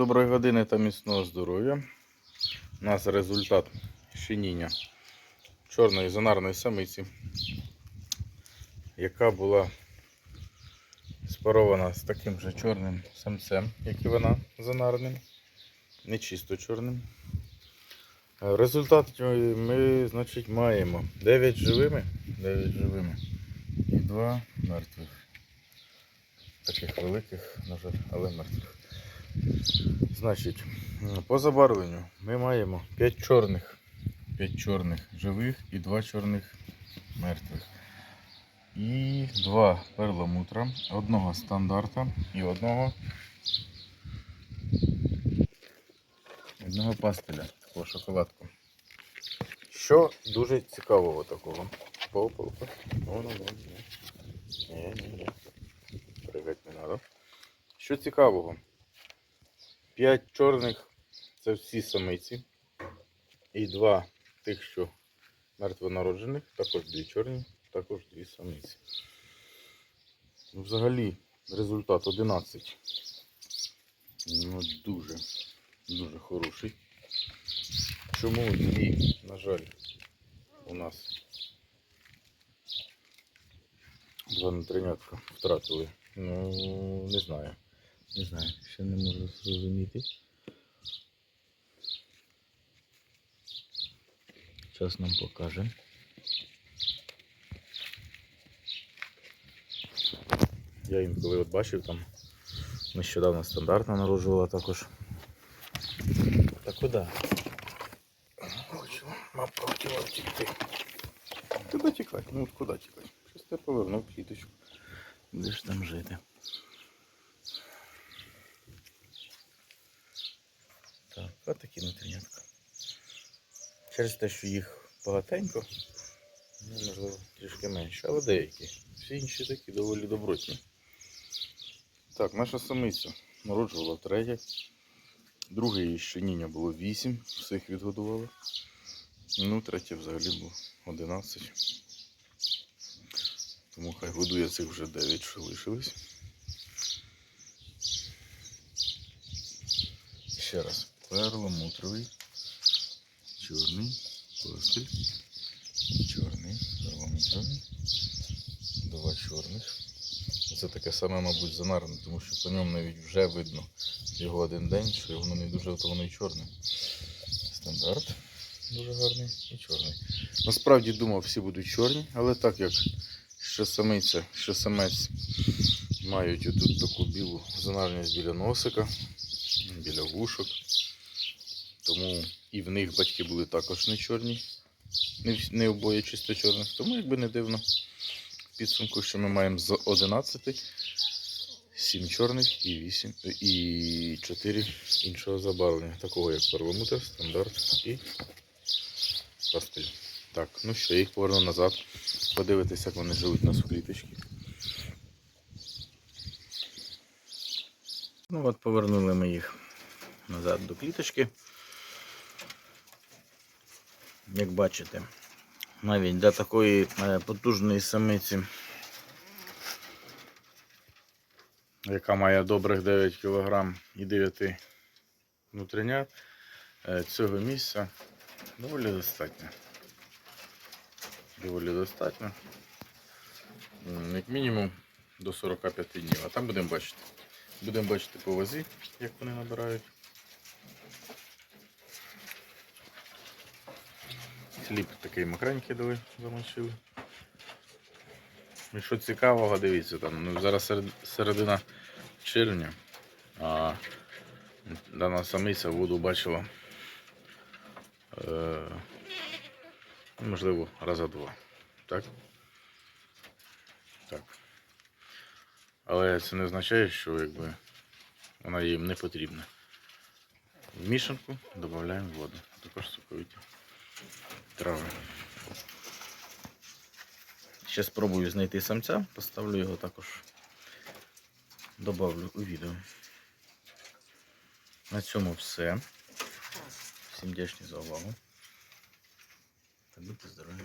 доброї години та міцного здоров'я. У нас результат шиніння чорної зонарної самиці, яка була спарована з таким же чорним самцем, як і вона зонарним, не чисто чорним. Результат ми, значить, маємо 9 живими, 9 живими і 2 мертвих. Таких великих, на жаль, але мертвих. Значить, по забарвленню ми маємо 5 чорних, 5 чорних живих і 2 чорних мертвих. І 2 перламутра, одного стандарта і одного одного пастеля, такого шоколадку. Що дуже цікавого такого. Опа, опа. Ну, ну, ну, ну. Ні, ні, ні. Пригать не треба. Що цікавого? П'ять чорних це всі самиці. І два тих, що мертвонароджених, також дві чорні, також дві самиці. Ну, Взагалі результат 11. Ну, дуже, дуже хороший. Чому дві, на жаль, у нас два нутринятка втратили? Ну, не знаю. Не знаю, ще не можу зрозуміти. Час нам покаже. Я інколи от бачив там нещодавно стандартно народжувала також. Та куди? Хотіла, мапа хотіла втікти. Куди тікати? Ну от куди тікати? Щось я повернув кліточку. Де ж там жити? Такі нутрінятка. Через те, що їх багатенько, ну, можливо, трішки менше, але деякі. Всі інші такі доволі добротні. Так, наша самиця народжувала втретє. Друге її щеніння було 8, всіх відгодували. Ну, третє взагалі було 11. Тому хай годує цих вже 9, що лишились. Ще раз. Перламутровий, чорний, пастиль, чорний, перламутровий, два чорних. Це таке саме, мабуть, занарне, тому що по ньому навіть вже видно його один день, що воно не дуже то воно і чорне. Стандарт дуже гарний і чорний. Насправді думав, всі будуть чорні, але так як що самиця, що самець мають отут таку білу зонарність біля носика, біля вушок. Тому і в них батьки були також не чорні, не, обоє чисто чорних. Тому якби не дивно в підсумку, що ми маємо з 11 7 чорних і 8 і 4 іншого забарвлення, такого як перламутр, стандарт і пастиль. Так, ну що, я їх поверну назад. Подивитися, як вони живуть у нас в кліточці. Ну от повернули ми їх назад до кліточки. Як бачите, навіть для такої е, потужної самиці, яка має добрих 9 кг і 9 внутрішнят, е, цього місця доволі достатньо. Доволі достатньо. Як мінімум до 45 днів. А там будемо бачити. Будемо бачити по вазі, як вони набирають. Хліб такий макренький дали, замочили. І що цікавого, дивіться, там, ну, зараз серед- середина червня, а дана самиця воду бачила, е, можливо, раза два. Так? Так. Але це не означає, що якби, вона їм не потрібна. В мішанку додаємо воду, також соковиті трави. Ще спробую знайти самця, поставлю його також, добавлю у відео. На цьому все. Всім дячні за увагу. Та будьте здорові.